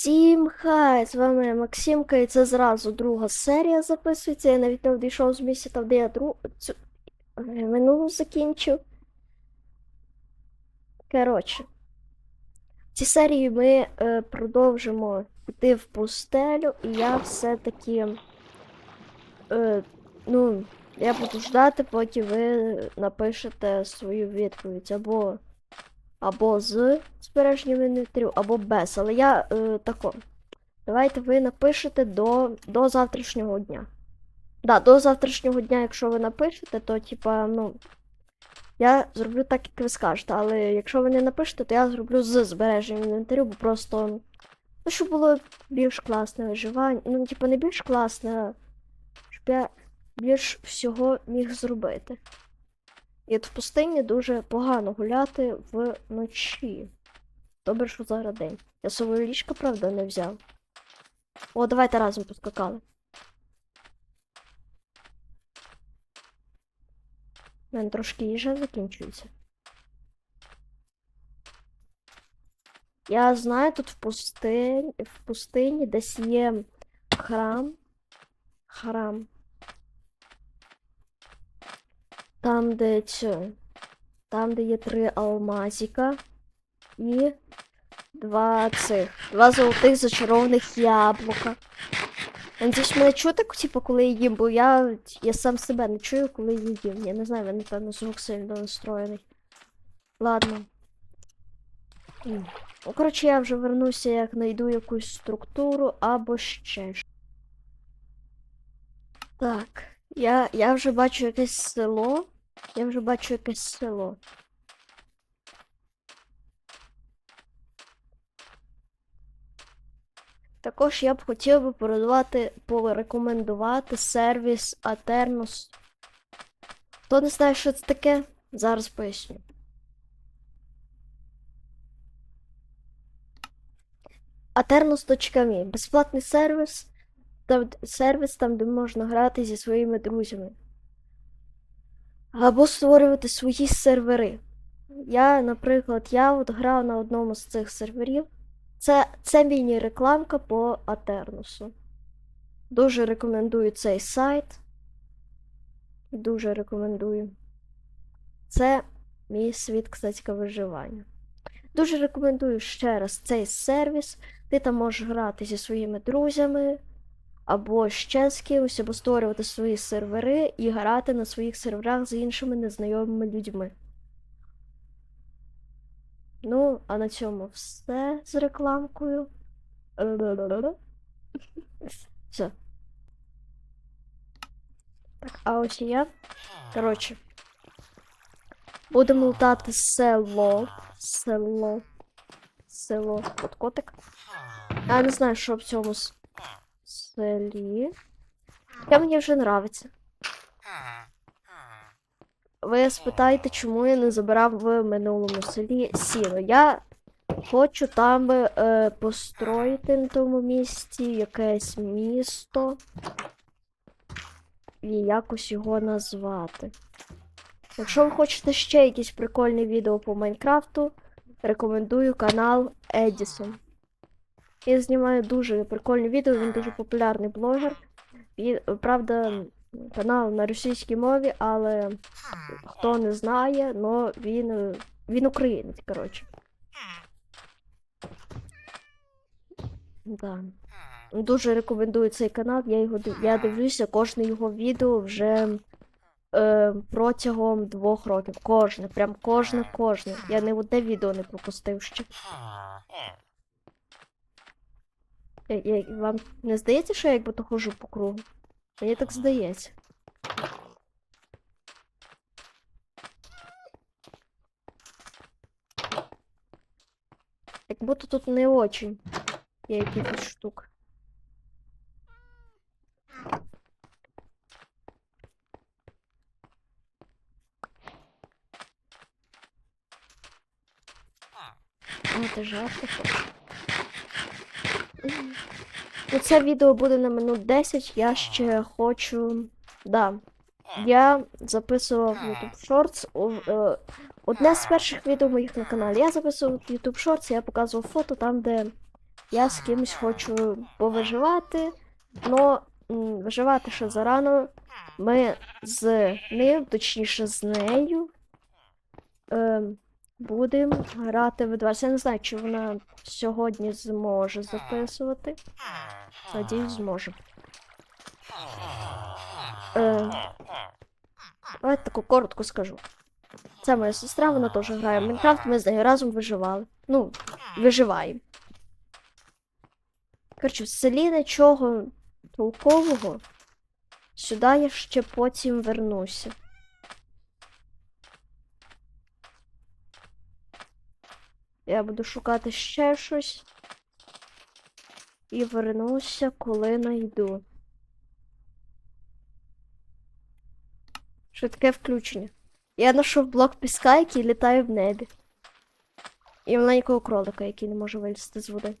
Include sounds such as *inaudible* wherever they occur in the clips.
Всім хай! З вами Максимка, і це зразу друга серія записується. Я навіть не одійшов з місця там, де я друг... цю... е, минулу закінчив. Коротше, в цій серії ми е, продовжимо йти в пустелю, і я все-таки. Е, ну, я буду ждати, поки ви напишете свою відповідь або або з збереженням інвентарю, або без. Але я е, тако. Давайте ви напишете до, до завтрашнього дня. Да, до завтрашнього дня, якщо ви напишете, то типа, ну. Я зроблю так, як ви скажете. Але якщо ви не напишете, то я зроблю з збереженням інвентарю, бо просто. Ну, щоб було більш класне виживання. Ну, типа, не більш класне, щоб я більш всього міг зробити. І от в пустині дуже погано гуляти вночі. Добре, що зараз день. Я з собою ліжка, правда, не взяв. О, давайте разом поскакали. У мене трошки їжа закінчується. Я знаю, тут в пустині, в пустині десь є храм. Храм. Там, де цю, там, де є три алмазіка і два цих. Два золотих зачарованих яблука. Надіюсь, мене чути, типу, коли я їм, бо я, я сам себе не чую, коли я їм. Я не знаю, він, напевно, звук сильно настроєний. Ладно. Ну, коротше, я вже вернуся, як знайду якусь структуру або ще. Так. Я, я вже бачу якесь село. Я вже бачу якесь село. Також я б хотів би порекомендувати, порекомендувати сервіс Aternos. Хто не знає, що це таке? Зараз поясню. Aternos.me безплатний сервіс, там, сервіс там, де можна грати зі своїми друзями. Або створювати свої сервери. Я, наприклад, я от грав на одному з цих серверів. Це, це міні-рекламка по Атернусу. Дуже рекомендую цей сайт. Дуже рекомендую. Це мій світ кстати, виживання. Дуже рекомендую ще раз цей сервіс. Ти там можеш грати зі своїми друзями, або ще з кимось, або створювати свої сервери і грати на своїх серверах з іншими незнайомими людьми. Ну, а на цьому все з рекламкою. *laughs* Все. Так, а ось і я. Коротше. Будемо лутати село. Село. Село. От котик. Я не знаю, що в цьому селі. Я мені вже нравиться. Ви спитаєте, чому я не забирав в минулому селі сіно. Я хочу там е, построїти на тому місці якесь місто і якось його назвати. Якщо ви хочете ще якісь прикольні відео по Майнкрафту, рекомендую канал Едісон. Я знімаю дуже прикольні відео, він дуже популярний блогер. І, правда, канал на російській мові, але хто не знає, но він, е, він українець, коротше. Да. Дуже рекомендую цей канал. Я його я дивлюся кожне його відео вже е, протягом двох років. Кожне, прям кожне, кожне. Я не одне відео не пропустив ще. Я, я, вам не здається, що я якби то ходжу по кругу? Мені так здається. Як будто тут не очень є якихось штук. А, ти жарти хочеш? Мгм. Ну, Це відео буде на минут 10. Я ще хочу. Да. Я записував YouTube Shorts. е, Одне з перших відео моїх на каналі. Я записував YouTube Shorts, я показував фото там, де я з кимось хочу повиживати, но виживати ще зарано. Ми з ним, точніше з нею, е, будемо грати в 20. Я не знаю, чи вона сьогодні зможе записувати. Надіюсь, зможе. Е, давайте таку коротко скажу. Це моя сестра, вона теж грає в Майнкрафт, ми з нею разом виживали. Ну, виживаємо. Коротше, в селі нічого толкового. Сюди я ще потім вернуся. Я буду шукати ще щось. І вернуся, коли найду. Швидке включення. Я знайшов блок піска, який літає в небі. І маленького кролика, який не може вилізти з води.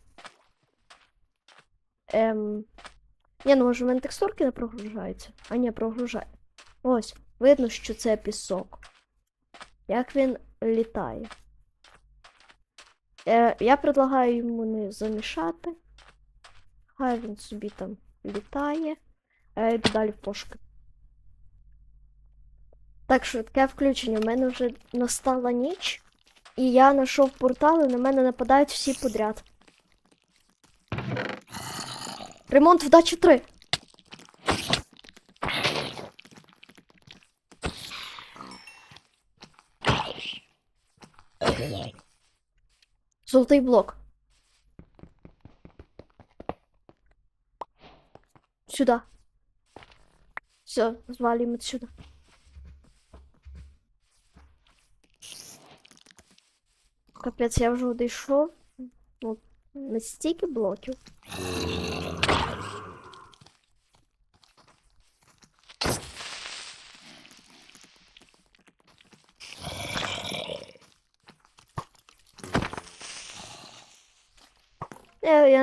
Ем. Ні, ну може в мене текстурки не прогружаються. А ні, прогружає. Ось, видно, що це пісок. Як він літає. Е, я предлагаю йому не замішати. Хай він собі там літає. А я йду далі в пошуки. Так, швидке включення. У мене вже настала ніч. І я знайшов портал, і на мене нападають всі подряд. Ремонт вдачі 3. Золотий блок. Сюда. Все, звалим отсюда. Капець, я вже одійшов. Ну, на стільки блоків.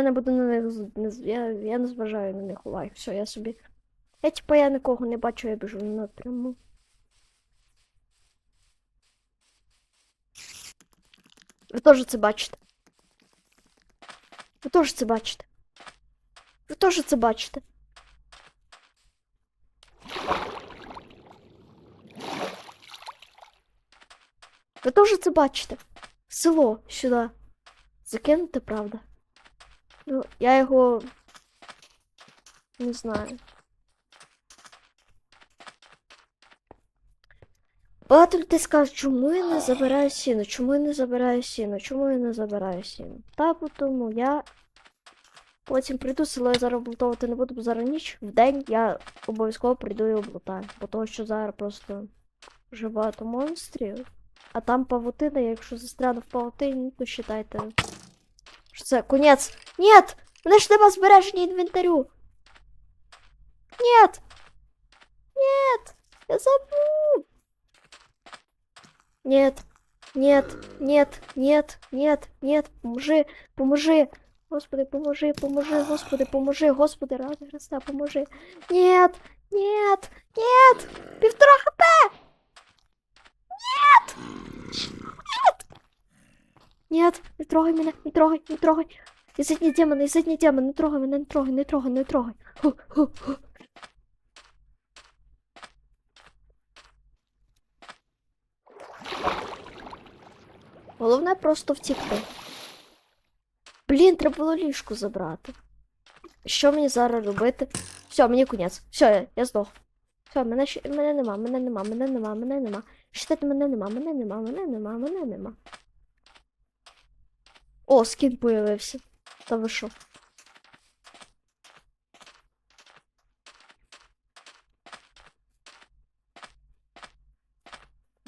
Не буду на них. Я, я не зважаю на них увагу. Все, я собі. Я типа я нікого не бачу, я біжу напряму. Ви теж це бачите. Ви теж це бачите. Ви теж це бачите. Ви теж це бачите. Село сюди. Закинути, правда. Ну, я його. Не знаю. Багато людей скажуть, чому я не забираю сіно, чому я не забираю сіно, чому я не забираю сіно. Та тому я потім прийду село, я зараз облутовувати не буду, бо зараз ніч. В день я обов'язково прийду і облутаю. Бо того, що зараз просто вже багато монстрів. А там павутина, якщо застряну в павутині, то вважайте. Що це конець. Нет! Мене ж нема збереження інвентарю. Нет! Нет! Я забув! Нет, нет, нет, нет, нет, нет, поможи, поможи. Господи, поможи, поможи, Господи, поможи, Господи, ради Христа, поможи. Нет, нет, нет, півтора хп. Нет, нет. Нет, не трогай мене, не трогай, не трогай. Язидні демони, язидні демони, не трогай мене, не трогай, не трогай, не трогай. Ху, ху, ху. Головне просто втікти. Блін, треба було ліжку забрати. Що мені зараз робити? Все, мені кінець. Все, я, я здох. Все, мене ще мене нема, мене нема, мене нема, мене нема. Считайте, мене нема, мене нема, мене нема, мене нема. О, скін появився. Та ви що?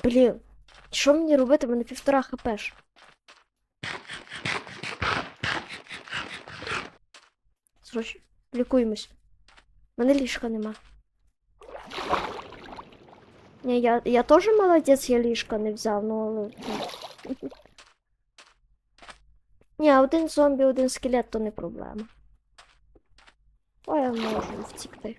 Блін, що мені робити? У мене півтора хп ж. Срочно, лікуємось. У мене ліжка нема. Ні, я, я теж молодець, я ліжка не взяв, ну але. Ні, один зомбі, один скелет то не проблема. О, я можу втікти.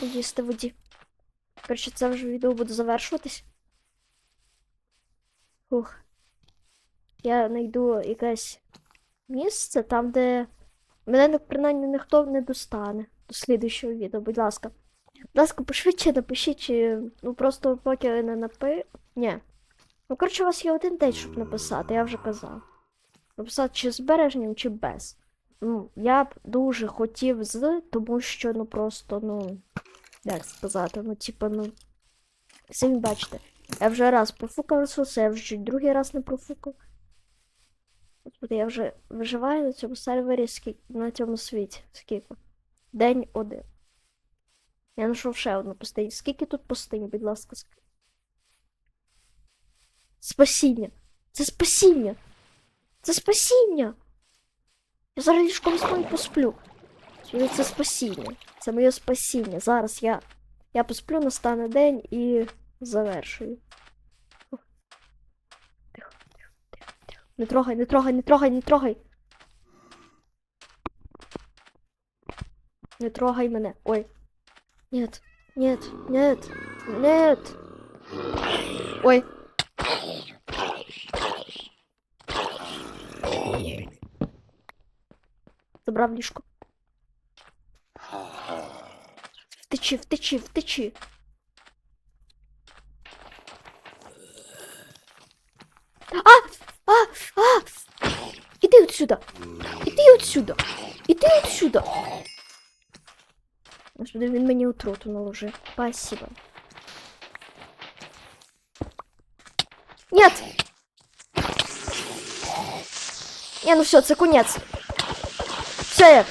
Поїсти воді. Коротше, це вже відео буде завершуватись. Ух. Я знайду якесь місце там, де мене принаймні ніхто не достане до слідуючого відео, будь ласка. Будь ласка, пошвидше напишіть, чи ну просто поки не напи. Ні. Ну, коротше, у вас є один день, щоб написати, я вже казав. Написати чи з бережнім, чи без. Ну, я б дуже хотів з, тому що, ну просто, ну. Як сказати, ну, типу, ну. Самі бачите. Я вже раз профукав ресурси, я вже другий раз не профукав. Господи, я вже виживаю на цьому сервері скільки, на цьому світі. Скільки? День один. Я знайшов ще одну пустиню. Скільки тут пустинь, будь ласка, ск- Спасіння. Це спасіння. Це спасіння. Я зараз ліжком і посплю. Це спасіння. Це моє спасіння. Зараз я. Я посплю, настане день і завершую. Тихо, тихо, тихо. Не трогай, не трогай, не трогай, не трогай. Не трогай мене. Ой. Нет, нет, нет, нет. Ой. Забрав ліжко. Втечи, втечи, втечи. А! А! А! Іди отсюда! Іди отсюда! Іди отсюда! Господи, він мені отруту наложив. Спасибо. Нет! Не, ну все, це конець. Все, я...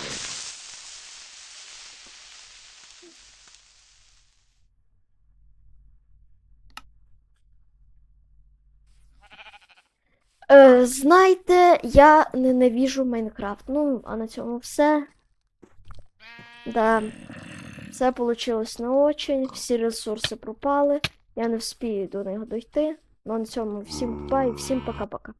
Е, я ненавіжу Майнкрафт. Ну, а на цьому все. Да. Все вийшло не очень, всі ресурси пропали. Я не вспію до них дойти. Ну, на цьому всім па і всім пока-пока.